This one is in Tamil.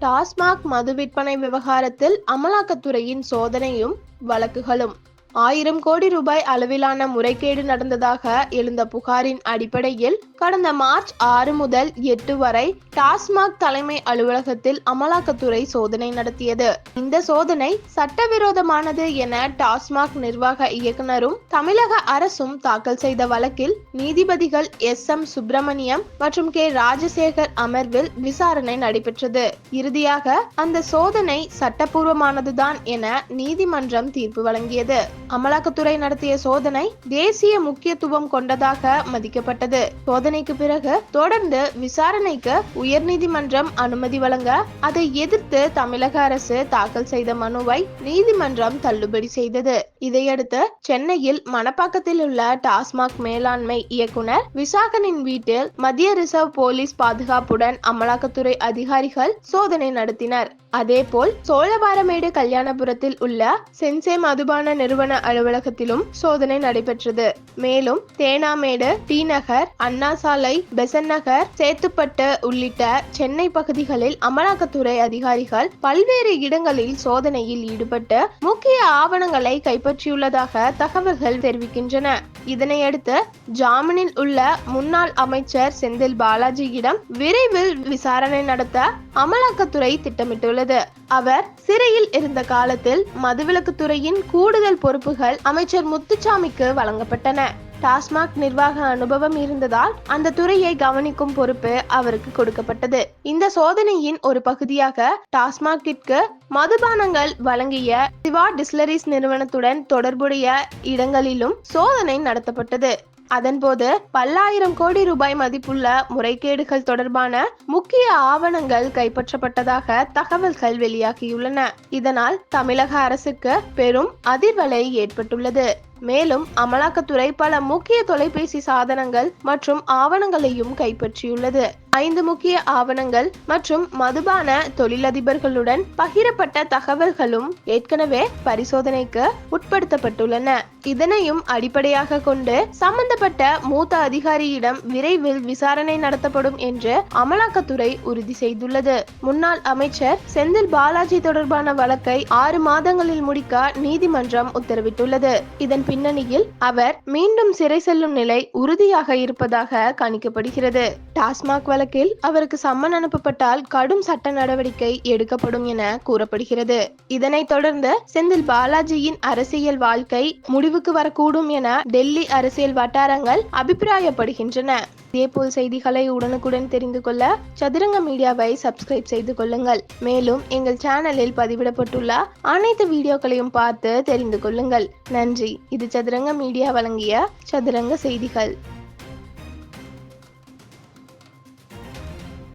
டாஸ்மாக் மது விற்பனை விவகாரத்தில் அமலாக்கத்துறையின் சோதனையும் வழக்குகளும். ஆயிரம் கோடி ரூபாய் அளவிலான முறைகேடு நடந்ததாக எழுந்த புகாரின் அடிப்படையில் கடந்த மார்ச் ஆறு முதல் எட்டு வரை டாஸ்மாக் தலைமை அலுவலகத்தில் அமலாக்கத்துறை சோதனை நடத்தியது. இந்த சோதனை சட்டவிரோதமானது என டாஸ்மாக் நிர்வாக இயக்குனரும் தமிழக அரசும் தாக்கல் செய்த வழக்கில் நீதிபதிகள் எஸ். எம். சுப்பிரமணியம் மற்றும் கே. ராஜசேகர் அமர்வில் விசாரணை நடைபெற்றது. இறுதியாக அந்த சோதனை சட்டப்பூர்வமானதுதான் என நீதிமன்றம் தீர்ப்பு வழங்கியது. அமலாக்கத்துறை நடத்திய சோதனை தேசிய முக்கியத்துவம் கொண்டதாக மதிக்கப்பட்டது. சோதனைக்கு பிறகு தொடர்ந்து விசாரணைக்கு உயர்நீதிமன்றம் அனுமதி வழங்க அதை எதிர்த்து தமிழக அரசு தாக்கல் செய்த மனுவை நீதிமன்றம் தள்ளுபடி செய்தது. இதையடுத்து சென்னையில் மணப்பாக்கத்தில் உள்ள டாஸ்மாக் மேலாண்மை இயக்குனர் விசாகனின் வீட்டில் மத்திய ரிசர்வ் போலீஸ் பாதுகாப்புடன் அமலாக்கத்துறை அதிகாரிகள் சோதனை நடத்தினர். அதேபோல் சோழபாரமேடு கல்யாணபுரத்தில் உள்ள சென்சே மதுபான நிறுவன அலுவலகத்திலும் சோதனை நடைபெற்றது. மேலும் தேனாமேடு டி நகர் அண்ணா சாலை பெசன் நகர் சேத்துப்பட்டு உள்ளிட்ட சென்னை பகுதிகளில் அமலாக்கத்துறை அதிகாரிகள் பல்வேறு இடங்களில் சோதனையில் ஈடுபட்டு முக்கிய ஆவணங்களை கைப்பற்றியுள்ளதாக தகவல்கள் தெரிவிக்கின்றன. இதனையடுத்து ஜாமீனில் உள்ள முன்னாள் அமைச்சர் செந்தில் பாலாஜியிடம் விரைவில் விசாரணை நடத்த அமலாக்கத்துறை திட்டமிட்டுள்ளது. அவர் சிறையில் இருந்த காலத்தில் மதுவிலக்குத்துறையின் கூடுதல் பொறுப்புகள் அமைச்சர் முத்துச்சாமிக்கு வழங்கப்பட்டன. டாஸ்மாக் நிர்வாக அனுபவம் இருந்ததால் அந்த துறையை கவனிக்கும் பொறுப்பு அவருக்கு கொடுக்கப்பட்டது. இந்த சோதனையின் ஒரு பகுதியாக டாஸ்மாகிற்கு மதுபானங்கள் வழங்கிய சிவா டிஸ்லரிஸ் நிறுவனத்துடன் தொடர்புடைய இடங்களிலும் சோதனை நடத்தப்பட்டது. அதன்போது பல்லாயிரம் கோடி ரூபாய் மதிப்புள்ள முறைகேடுகள் தொடர்பான முக்கிய ஆவணங்கள் கைப்பற்றப்பட்டதாக தகவல்கள் வெளியாகியுள்ளன. இதனால் தமிழக அரசுக்கு பெரும் அதிர்வலை ஏற்பட்டுள்ளது. மேலும் அமலாக்கத்துறை பல முக்கிய தொலைபேசி சாதனங்கள் மற்றும் ஆவணங்களையும் கைப்பற்றியுள்ளது. ஐந்து முக்கிய ஆவணங்கள் மற்றும் மதுபான தொழிலதிபர்களுடன் பகிரப்பட்ட தகவல்களும் ஏற்கனவே பரிசோதனைக்கு உட்படுத்தப்பட்டுள்ளன. இதனையும் அடிப்படையாக கொண்டு சம்பந்தப்பட்ட மூத்த அதிகாரியிடம் விரைவில் விசாரணை நடத்தப்படும் என்று அமலாக்கத்துறை உறுதி செய்துள்ளது. முன்னாள் அமைச்சர் செந்தில் பாலாஜி தொடர்பான வழக்கை ஆறு மாதங்களில் முடிக்க நீதிமன்றம் உத்தரவிட்டுள்ளது. இதன் பின்னணியில் அவர் மீண்டும் சிறை செல்லும் நிலை உறுதியாக இருப்பதாக கணிக்கப்படுகிறது. டாஸ்மாக் வழக்கில் அவருக்கு சம்மன் அனுப்பப்பட்டால் கடும் சட்ட நடவடிக்கை எடுக்கப்படும் என கூறப்படுகிறது. இதனைத் தொடர்ந்து செந்தில் பாலாஜியின் அரசியல் வாழ்க்கை முடிவுக்கு வரக்கூடும் என டெல்லி அரசியல் வட்டாரங்கள் அபிப்பிராயப்படுகின்றன. இதேபோல் செய்திகளை உடனுக்குடன் தெரிந்து கொள்ள சதுரங்க மீடியாவை சப்ஸ்கிரைப் செய்து கொள்ளுங்கள். மேலும் எங்கள் சேனலில் பதிவிடப்பட்டுள்ள அனைத்து வீடியோக்களையும் பார்த்து தெரிந்து கொள்ளுங்கள். நன்றி. இது சதுரங்க மீடியா வழங்கிய சதுரங்க செய்திகள்.